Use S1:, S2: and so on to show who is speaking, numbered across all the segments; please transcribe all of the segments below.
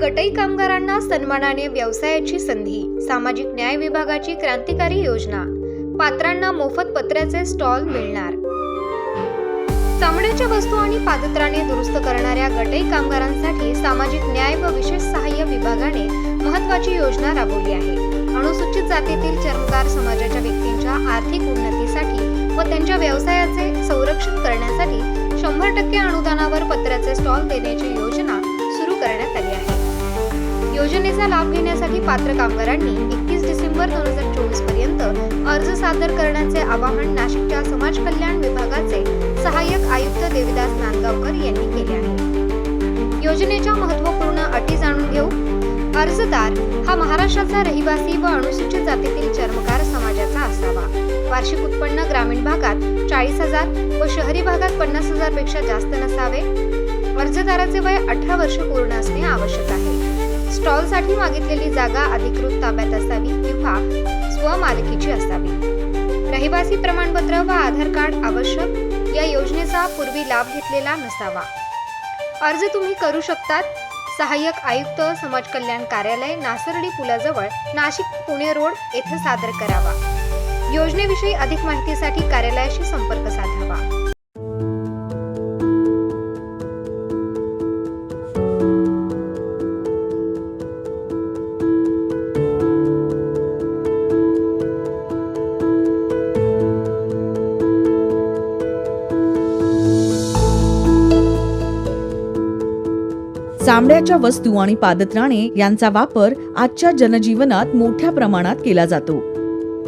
S1: गटई कामगारांना सन्मानाने व्यवसायाची संधी सामाजिक न्याय विभागाची क्रांतिकारी योजना पात्रांना मोफत पत्र्याचे स्टॉल मिळणार. चामड्याच्या वस्तू आणि पादत्राणे दुरुस्त करणाऱ्या गटई कामगारांसाठी सामाजिक न्याय व विशेष सहाय्य विभागाने महत्वाची योजना राबवली आहे. अनुसूचित जातीतील चर्मकार समाजाच्या व्यक्तींच्या आर्थिक उन्नतीसाठी व त्यांच्या व्यवसायाचे संरक्षण करण्यासाठी शंभर टक्के अनुदानावर पत्र्याचे स्टॉल देण्याची योजना सुरू करण्यात आली आहे. योजनेचा लाभ घेण्यासाठी पात्र कामगारांनी एकतीस डिसेंबर दोन हजार चोवीसपर्यंत अर्ज सादर करण्याचे आवाहन नाशिकच्या समाज कल्याण विभागाचे सहाय्यक आयुक्त देविदास नांदगावकर यांनी केले आहे. योजनेच्या महत्त्वपूर्ण अटी जाणून घेऊ. अर्जदार हा महाराष्ट्राचा रहिवासी व अनुसूचित जातीतील चर्मकार समाजाचा असावा. वार्षिक उत्पन्न ग्रामीण भागात चाळीस हजार व शहरी भागात पन्नास हजारपेक्षा जास्त नसावे. अर्जदाराचे वय अठरा वर्ष पूर्ण असणे आवश्यक आहे. स्टॉलसाठी मागितलेली जागा अधिकृत ताब्यात असावी किंवा स्वमालकीची असावी. रहिवासी प्रमाणपत्र व आधार कार्ड आवश्यक या योजनेचा पूर्वी लाभ घेतलेला नसावा. अर्ज तुम्ही करू शकतात. सहाय्यक आयुक्त समाज कल्याण कार्यालय नासर्डी पुलाजवळ नाशिक पुणे रोड येथे सादर करावा. योजनेविषयी अधिक माहितीसाठी कार्यालयाशी संपर्क साधावा.
S2: चामड्याच्या वस्तू आणि पादत्राणे यांचा वापर आजच्या जनजीवनात मोठ्या प्रमाणात केला जातो.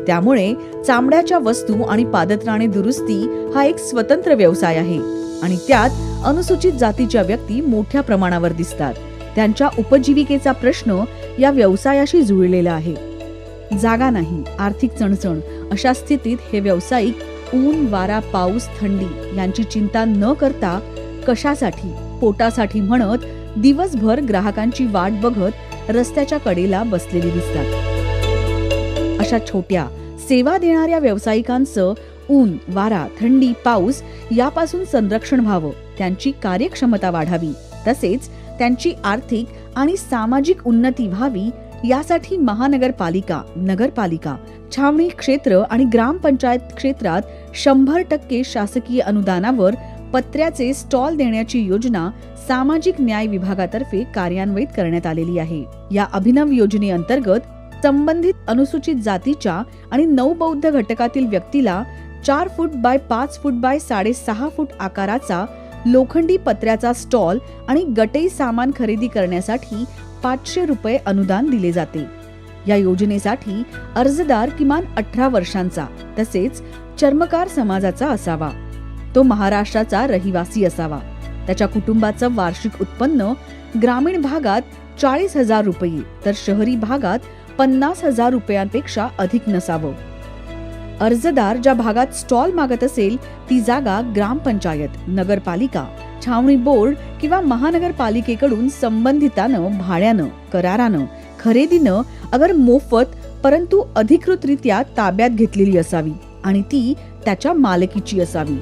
S2: त्यामुळे चामड्याच्या वस्तू आणि पादत्राणे दुरुस्ती हा एक स्वतंत्र व्यवसाय आहे आणि त्यात अनुसूचित जातीच्या व्यक्ती मोठ्या प्रमाणावर दिसतात. त्यांच्या उपजीविकेचा प्रश्न या व्यवसायाशी जुळलेला आहे. जागा नाही आर्थिक चणचण अशा स्थितीत हे व्यावसायिक ऊन वारा पाऊस थंडी यांची चिंता न करता कशासाठी पोटासाठी म्हणत दिवसभर ग्राहकांची वाट बघत रस्त्याच्या कडेला बसलेली दिसतात. अशा छोट्या सेवा देणाऱ्या व्यावसायिकांचं ऊन वारा थंडी पाऊस यापासून संरक्षण व्हावं त्यांची कार्यक्षमता वाढावी तसेच त्यांची आर्थिक आणि सामाजिक उन्नती व्हावी यासाठी महानगरपालिका नगरपालिका छावणी क्षेत्र आणि ग्रामपंचायत क्षेत्रात शंभर टक्के शासकीय अनुदानावर पत्र्याचे स्टॉल देण्याची योजना सामाजिक न्याय विभागातर्फे कार्यान्वित करण्यात आलेली आहे. या अभिनव योजनेअंतर्गत संबंधित अनुसूचित जातीच्या आणि नवबौद्ध घटकातील व्यक्तीला चार फूट बाय पाच फूट बाय साडेसहा फूट आकाराचा लोखंडी पत्र्याचा स्टॉल आणि गटई सामान खरेदी करण्यासाठी पाचशे रुपये अनुदान दिले जाते. या योजनेसाठी अर्जदार किमान अठरा वर्षांचा तसेच चर्मकार समाजाचा असावा. तो महाराष्ट्राचा रहिवासी असावा. त्याच्या कुटुंबाचं वार्षिक उत्पन्न ग्रामीण भागात चाळीस हजार रुपये तर शहरी भागात पन्नास हजार रुपयांपेक्षा अधिक नसावं. अर्जदार ज्या भागात स्टॉल मागत असेल ती जागा ग्रामपंचायत नगरपालिका छावणी बोर्ड किंवा महानगरपालिकेकडून संबंधितानं भाड्यानं करारानं खरेदीनं अगर मोफत परंतु अधिकृतरित्या ताब्यात घेतलेली असावी आणि ती त्याच्या मालकीची असावी.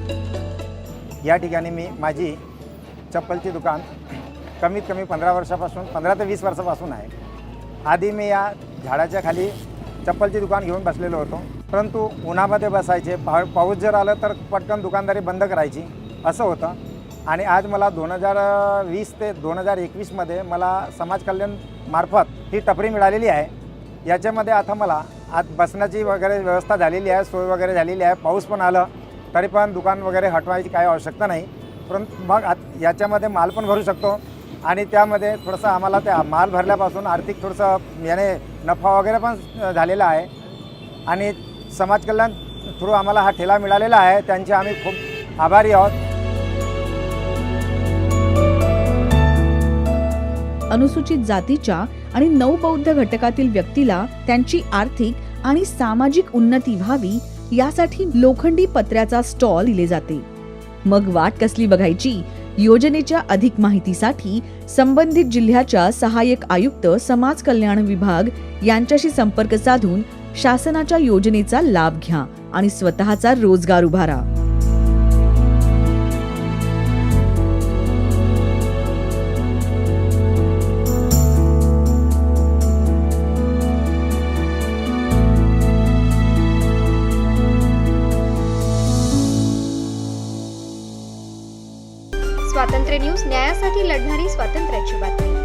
S3: या ठिकाणी मी माझी चप्पलची दुकान कमीत कमी पंधरा वर्षापासून पंधरा ते वीस वर्षापासून आहे. आधी मी या झाडाच्या खाली चप्पलची दुकान घेऊन बसलेलो होतो. परंतु उन्हामध्ये बसायचे पा पाऊस जर आलं तर पटकन दुकानदारी बंद करायची असं होतं. आणि आज मला दोन हजार वीस ते दोन हजार एकवीसमध्ये मला समाज कल्याणमार्फत ही टपरी मिळालेली आहे. याच्यामध्ये आता मला आत बसण्याची वगैरे व्यवस्था झालेली आहे सोय वगैरे झालेली आहे पाऊस पण आलं तरी पण दुकान वगैरे हटवायची काही आवश्यकता नाही. परंतु मग आत याच्यामध्ये माल पण भरू शकतो आणि त्यामध्ये थोडंसं आम्हाला त्या माल भरल्यापासून आर्थिक थोडंसं याने नफा वगैरे पण झालेला आहे. आणि समाज कल्याण थ्रू आम्हाला हा ठेला मिळालेला आहे. त्यांचे आम्ही खूप आभारी आहोत.
S2: अनुसूचित जातीच्या आणि नवबौद्ध घटकातील व्यक्तीला त्यांची आर्थिक आणि सामाजिक उन्नती व्हावी यासाठी लोखंडी पत्र्याचा स्टॉल दिले जाते. मग वाट कसली बघायची? योजनेच्या अधिक माहितीसाठी संबंधित जिल्ह्याच्या सहाय्यक आयुक्त समाज कल्याण विभाग यांच्याशी संपर्क साधून शासनाच्या योजनेचा लाभ घ्या आणि स्वतःचा रोजगार उभारा.
S1: स्वातंत्र्य न्यूज न्यायासाठी लढणारी स्वातंत्र्याची बातमी.